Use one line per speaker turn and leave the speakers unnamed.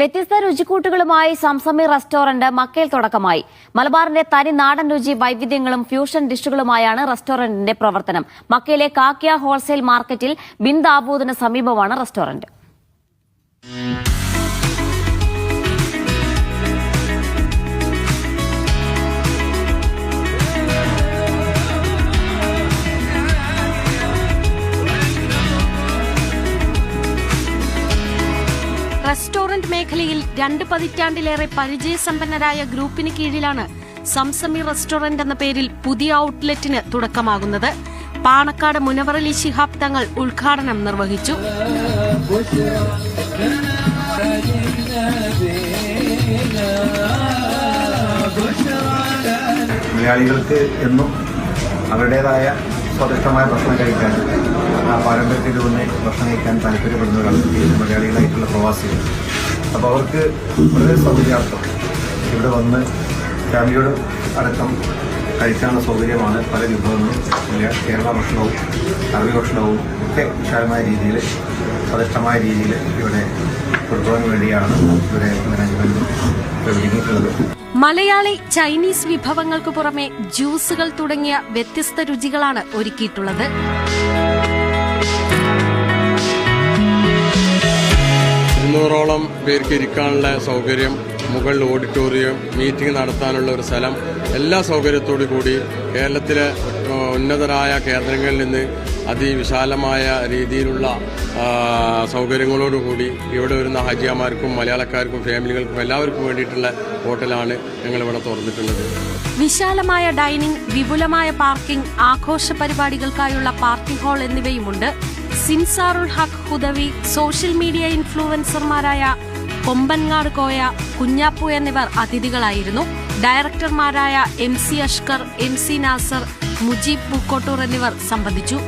വ്യത്യസ്ത രുചിക്കൂട്ടുകളുമായി സംസമി റെസ്റ്റോറന്റ് മക്കയിൽ തുടക്കമായി. മലബാറിന്റെ തനി നാടൻ രുചി വൈവിധ്യങ്ങളും ഫ്യൂഷൻ ഡിഷുകളുമായാണ് റെസ്റ്റോറന്റിന്റെ പ്രവർത്തനം. മക്കയിലെ കാക്കിയ ഹോൾസെയിൽ മാർക്കറ്റിൽ ബിന്ദാബൂദിന് സമീപമാണ് റെസ്റ്റോറന്റ്.
റെസ്റ്റോറന്റ് മേഖലയിൽ രണ്ട് പതിറ്റാണ്ടിലേറെ പരിചയസമ്പന്നരായ ഗ്രൂപ്പിന് കീഴിലാണ് സംസമി റെസ്റ്റോറന്റ് എന്ന പേരിൽ പുതിയ ഔട്ട്ലെറ്റിന് തുടക്കമാകുന്നത്. പാണക്കാട് മുനവറലി ശിഹാബ് തങ്ങൾ ഉദ്ഘാടനം നിർവഹിച്ചു.
മലയാളികൾക്ക് എന്നും അവരുടേതായ സ്വാദിഷ്ടമായ ഭക്ഷണം കഴിക്കാൻ ആ പാരമ്പര്യത്തിൽ തന്നെ ഭക്ഷണം കഴിക്കാൻ താല്പര്യപ്പെടുന്നവരാണ് മലയാളികളായിട്ടുള്ള പ്രവാസികൾ. അപ്പോൾ അവർക്ക് വളരെ സൗകര്യാർത്ഥം ഇവിടെ വന്ന് ഫാമിലിയോട് അടക്കം കഴിക്കാനുള്ള സൗകര്യമാണ് പല വിഭവങ്ങളും. കേരള ഭക്ഷണവും അറബി ഭക്ഷണവും ഒക്കെ വിശാലമായ രീതിയിൽ സ്വാദിഷ്ടമായ രീതിയിൽ ഇവിടെ കൊടുക്കുവാൻ വേണ്ടിയാണ് ഇവിടെ ഒരുങ്ങിയിട്ടുള്ളത്.
മലയാളി ചൈനീസ് വിഭവങ്ങൾക്ക് പുറമെ ജ്യൂസുകൾ തുടങ്ങിയ വ്യത്യസ്ത രുചികളാണ് ഒരുക്കിയിട്ടുള്ളത്.
ഇരുന്നൂറോളം പേർക്ക് ഇരിക്കാനുള്ള സൗകര്യം മുകളിൽ ഓഡിറ്റോറിയം മീറ്റിംഗ് നടത്താനുള്ള ഒരു സ്ഥലം എല്ലാ സൗകര്യത്തോടു കൂടി കേരളത്തിലെ ഉന്നതരായ കേന്ദ്രങ്ങളിൽ നിന്ന് അതിവിശാലമായ രീതിയിലുള്ള സൗകര്യങ്ങളോടുകൂടി ഇവിടെ വരുന്ന ഹജിയാമാർക്കും മലയാളക്കാർക്കും ഫാമിലികൾക്കും എല്ലാവർക്കും വേണ്ടിയിട്ടുള്ള ഹോട്ടലാണ് ഞങ്ങൾ ഇവിടെ തുറന്നിട്ടുള്ളത്.
വിശാലമായ ഡൈനിങ് വിപുലമായ പാർക്കിംഗ് ആഘോഷ പരിപാടികൾക്കായുള്ള പാർക്കിംഗ് ഹാൾ എന്നിവയുമുണ്ട്. സിൻസാറുൽ ഹക്ക് ഹുദവി സോഷ്യൽ മീഡിയ ഇൻഫ്ലുവൻസർമാരായ കൊമ്പൻകാട് കോയ കുഞ്ഞാപ്പു എന്നിവർ അതിഥികളായിരുന്നു. ഡയറക്ടർമാരായ M C Ashkar M C Nasar Mujeeb Pookkottur എന്നിവർ സംബന്ധിച്ചു.